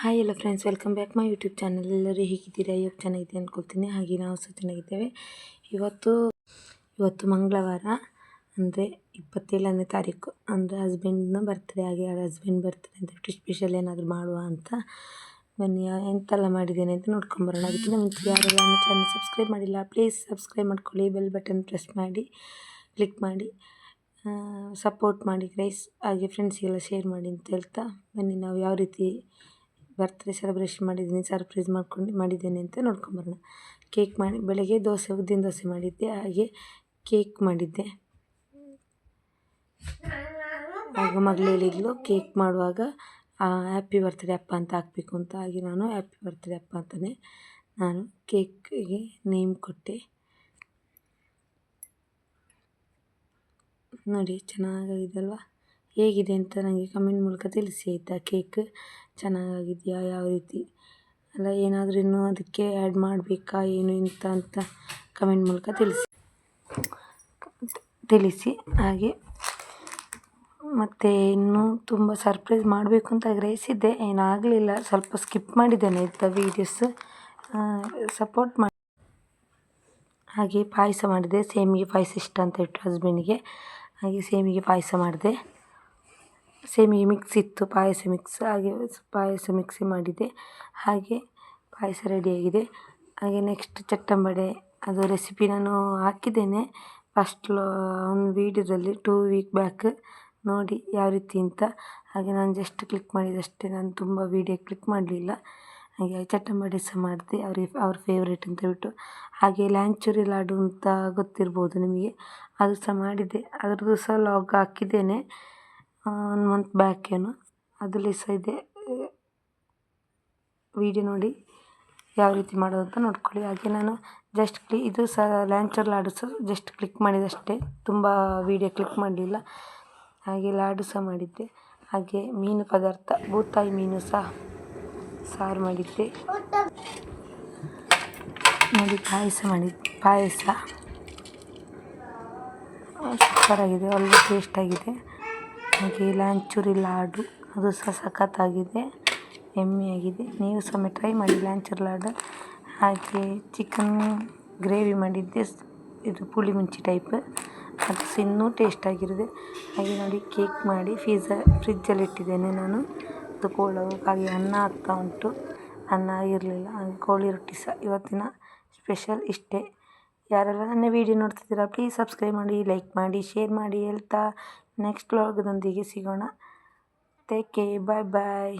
Hi ಎಲ್ಲ friends welcome back my YouTube channel ಎಲ್ಲರೂ ಹೇಗಿದ್ದೀರಾ? ಇವಾಗ ಚೆನ್ನಾಗಿದೆ ಅಂದ್ಕೊಳ್ತೀನಿ ಹಾಗೆ ನಾವು ಸಹ ಚೆನ್ನಾಗಿದ್ದೇವೆ. ಇವತ್ತು ಇವತ್ತು ಮಂಗಳವಾರ, ಅಂದರೆ ಇಪ್ಪತ್ತೇಳನೇ ತಾರೀಕು. ಅಂದರೆ ಹಸ್ಬೆಂಡ್ನ ಬರ್ತಾರೆ ಹಾಗೆ, ಯಾರ ಹಸ್ಬೆಂಡ್ ಬರ್ತಾರೆ ಅಂತ ಬಿಟ್ಟು ಸ್ಪೆಷಲ್ ಏನಾದರೂ ಮಾಡುವ ಅಂತ ಬನ್ನಿ. ಎಂತೆಲ್ಲ ಮಾಡಿದ್ದೇನೆ ಅಂತ ನೋಡ್ಕೊಂಬರೋಣ. ಅದಕ್ಕಿಂತ ಮುಂಚೆ ಯಾರೆಲ್ಲ ನನ್ನ ಚಾನಲ್ ಸಬ್ಸ್ಕ್ರೈಬ್ ಮಾಡಿಲ್ಲ ಪ್ಲೀಸ್ ಸಬ್ಸ್ಕ್ರೈಬ್ ಮಾಡ್ಕೊಳ್ಳಿ. ಬೆಲ್ ಬಟನ್ ಪ್ರೆಸ್ ಮಾಡಿ ಕ್ಲಿಕ್ ಮಾಡಿ ಸಪೋರ್ಟ್ ಮಾಡಿ ಗ್ರೈಸ್ ಹಾಗೆ ಫ್ರೆಂಡ್ಸಿಗೆಲ್ಲ ಶೇರ್ ಮಾಡಿ ಅಂತ ಹೇಳ್ತಾ ಬನ್ನಿ. ನಾವು ಯಾವ ರೀತಿ ಬರ್ತ್ಡೇ ಸೆಲೆಬ್ರೇಷನ್ ಮಾಡಿದ್ದೀನಿ ಸರ್ಪ್ರೈಸ್ ಮಾಡ್ಕೊಂಡು ಮಾಡಿದ್ದೇನೆ ಅಂತ ನೋಡ್ಕೊಂಬರೋಣ. ಕೇಕ್ ಮಾಡಿ, ಬೆಳಗ್ಗೆ ದೋಸೆ, ಉದ್ದಿನ ದೋಸೆ ಮಾಡಿದ್ದೆ, ಹಾಗೆ ಕೇಕ್ ಮಾಡಿದ್ದೆ. ಆಗ ಮಗಳು ಹೇಳಿದ್ಲು ಕೇಕ್ ಮಾಡುವಾಗ ಹ್ಯಾಪಿ ಬರ್ತ್ಡೇ ಅಪ್ಪ ಅಂತ ಹಾಕಬೇಕು ಅಂತ. ಹಾಗೆ ನಾನು ಹ್ಯಾಪಿ ಬರ್ತ್ಡೇ ಅಪ್ಪ ಅಂತಲೇ ನಾನು ಕೇಕ್ಗೆ ನೇಮ್ ಕೊಟ್ಟೆ. ನೋಡಿ ಚೆನ್ನಾಗಿದೆ ಅಲ್ವಾ? ಹೇಗಿದೆ ಅಂತ ನನಗೆ ಕಮೆಂಟ್ ಮೂಲಕ ತಿಳಿಸಿ ಆಯಿತಾ? ಕೇಕ್ ಚೆನ್ನಾಗಾಗಿದೆಯಾ ಯಾವ ರೀತಿ? ಅಲ್ಲ, ಏನಾದರೂ ಇನ್ನೂ ಅದಕ್ಕೆ ಆ್ಯಡ್ ಮಾಡಬೇಕಾ? ಏನು ಎಂತ ಅಂತ ಕಮೆಂಟ್ ಮೂಲಕ ತಿಳಿಸಿ. ತಿಳಿಸಿ. ಹಾಗೆ ಮತ್ತು ಇನ್ನೂ ತುಂಬ ಸರ್ಪ್ರೈಸ್ ಮಾಡಬೇಕು ಅಂತ ಗ್ರಹಿಸಿದ್ದೆ ಏನಾಗಲಿಲ್ಲ. ಸ್ವಲ್ಪ ಸ್ಕಿಪ್ ಮಾಡಿದ್ದೇನೆ ಇದ್ದ ವೀಡಿಯೋಸ್ ಸಪೋರ್ಟ್ ಮಾಡಿ ಹಾಗೆ ಪಾಯಸ ಮಾಡಿದೆ. ಸೇಮಿಗೆ ಪಾಯಸ ಇಷ್ಟ ಅಂತ ಇಟ್ಟು ಹಸ್ಬೆಂಡಿಗೆ ಹಾಗೆ ಸೇಮಿಗೆ ಪಾಯಸ ಮಾಡಿದೆ. ಸೇಮಿಗೆ ಮಿಕ್ಸ್ ಇತ್ತು ಪಾಯಸ ಮಿಕ್ಸ್ ಹಾಗೆ ಪಾಯಸ ಮಿಕ್ಸಿ ಮಾಡಿದೆ. ಹಾಗೆ ಪಾಯಸ ರೆಡಿಯಾಗಿದೆ. ಹಾಗೆ ನೆಕ್ಸ್ಟ್ ಚಟ್ಟಂಬಡೆ, ಅದು ರೆಸಿಪಿ ನಾನು ಹಾಕಿದ್ದೇನೆ. ಫಸ್ಟ್ ಒಂದು ವೀಡಿಯೋದಲ್ಲಿ ಟೂ ವೀಕ್ ಬ್ಯಾಕ್ ನೋಡಿ ಯಾವ ರೀತಿ ಅಂತ. ಹಾಗೆ ನಾನು ಜಸ್ಟ್ ಕ್ಲಿಕ್ ಮಾಡಿದಷ್ಟೇ, ನಾನು ತುಂಬ ವೀಡಿಯೋ ಕ್ಲಿಕ್ ಮಾಡಲಿಲ್ಲ. ಹಾಗೆ ಚಟ್ಟಂಬಡೆ ಸಹ ಮಾಡಿದೆ, ಅವ್ರಿಗೆ, ಅವ್ರ ಫೇವ್ರೇಟ್ ಅಂತ ಬಿಟ್ಟು ಹಾಗೆ ಲ್ಯಾಂಚುರಿ ಲಾಡು ಅಂತ ಗೊತ್ತಿರ್ಬೋದು ನಿಮಗೆ, ಅದು ಸಹ ಮಾಡಿದೆ. ಅದ್ರದ್ದು ಸಹ ಲಾಗ್ ಹಾಕಿದ್ದೇನೆ. ಒನ್ ಮಂತ್ ಬ್ಯಾಕ್ ಏನೋ ಅದರಲ್ಲಿ ಸಹ ಇದೆ. ವಿಡಿಯೋ ನೋಡಿ ಯಾವ ರೀತಿ ಮಾಡೋದು ಅಂತ ನೋಡ್ಕೊಳ್ಳಿ. ಹಾಗೆ ನಾನು ಜಸ್ಟ್ ಕ್ಲಿ ಇದು ಸಹ ಲ್ಯಾಂಚರ್ ಲಾಡು ಸಹ ಜಸ್ಟ್ ಕ್ಲಿಕ್ ಮಾಡಿದಷ್ಟೇ. ತುಂಬ ವೀಡಿಯೋ ಕ್ಲಿಕ್ ಮಾಡಲಿಲ್ಲ. ಹಾಗೆ ಲಾಡು ಸಹ ಮಾಡಿದ್ದೆ. ಹಾಗೆ ಮೀನು ಪದಾರ್ಥ ಬೂತಾಯಿ ಮೀನು ಸಹ ಸಾರು ಮಾಡಿದ್ದೆ. ನೋಡಿ ಪಾಯಸ ಮಾಡಿದ್ದೆ ಪಾಯಸ. ಸೂಪರಾಗಿದೆ, ಒಳ್ಳೆ ಟೇಸ್ಟಾಗಿದೆ ಹಾಗೆ ಲಾಂಚೂರಿ ಲಾಡು ಅದು ಸಹ ಸಖತ್ತಾಗಿದೆ, ಎಮ್ಮೆಯಾಗಿದೆ. ನೀವು ಸಹ ಟ್ರೈ ಮಾಡಿ ಲಾಂಚೂರಿ ಲಾಡು ಹಾಗೆ ಚಿಕನ್ ಗ್ರೇವಿ ಮಾಡಿದ್ದೆ. ಇದು ಪುಳಿ ಮುಂಚಿ ಟೈಪ್ ಅದು ಸಹ ಇನ್ನೂ ಟೇಸ್ಟಾಗಿರುತ್ತೆ ಹಾಗೆ ನೋಡಿ ಕೇಕ್ ಮಾಡಿ ಫೀಝ ಫ್ರಿಜ್ಜಲ್ಲಿ ಇಟ್ಟಿದ್ದೇನೆ ನಾನು. ಅದು ಕೋಳ, ಹಾಗೆ ಅನ್ನ ಆಗ್ತಾ ಉಂಟು. ಅನ್ನ ಇರಲಿಲ್ಲ. ಹಾಗೆ ಕೋಳಿ ರೊಟ್ಟಿ ಸಹ ಇವತ್ತಿನ ಸ್ಪೆಷಲ್ ಇಷ್ಟೇ. ಯಾರೆಲ್ಲ ನನ್ನ ವೀಡಿಯೋ ನೋಡ್ತಿದ್ದೀರಾ ಪ್ಲೀಸ್ ಸಬ್ಸ್ಕ್ರೈಬ್ ಮಾಡಿ ಲೈಕ್ ಮಾಡಿ ಶೇರ್ ಮಾಡಿ ಹೇಳ್ತಾ ನೆಕ್ಸ್ಟ್ ವ್ಲಾಗ್ದೊಂದಿಗೆ ಸಿಗೋಣ. ಟೇಕ್ ಕೇರ್ ಬಾಯ್ ಬಾಯ್